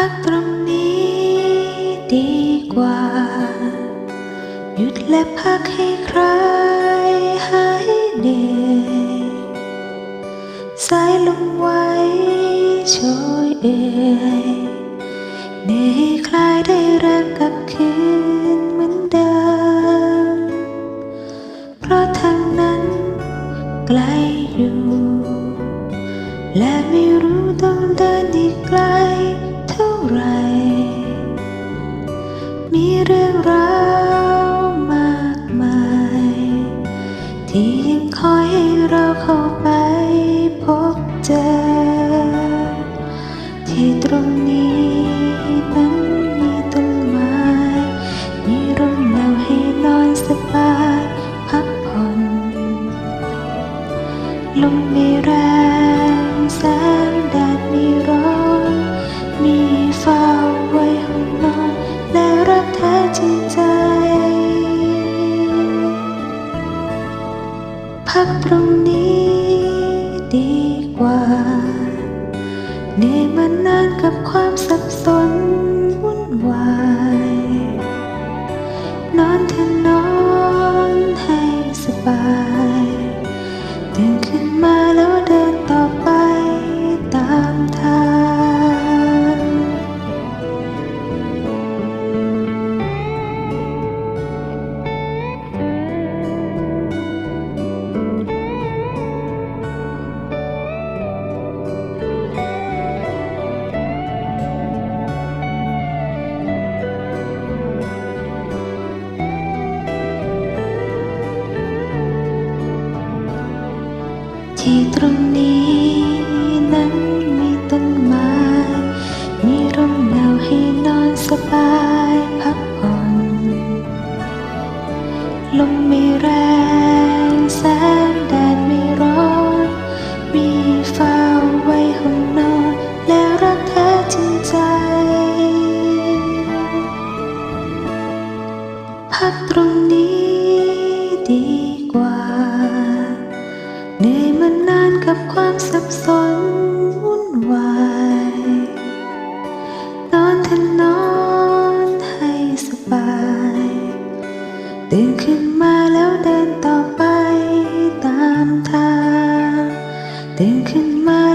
พักตรงนี้ดีกว่า หยุดและพักให้ใครหายเหนื่อยสายลมไว้โชยเอ่ยเหนื่อยคลายได้รักกับคืนเหมือนเดิม เพราะทางนั้นไกลอยู่ และไม่รู้ต้องเดินอีก ตรงนี้นั้นมีต้นไม้มีร่มเงาให้นอนสบายพักผ่อนลมม่แรงแสงแดดม่ร้อนมีเฝ้าไว้ห้องนอนและรักแท้จริงใจ พักตรงนี้ดีกว่า นานานกับความสับสน ที่ตรงนี้นั้นมีต้นไม้ มีร่มเงาให้นอนสบายพักผ่อน ลมไม่แรงแสงแดดไม่ร้อน มีเฝ้าไว้ห้องนอน และรักแท้จริงใจ พักตรงนี้ มานานกับความสับสนวุ่นวายนอนเถอะนอนให้สบายตื่นขึ้นมาแล้วเดินต่อไปตามทางตื่นขึ้นมา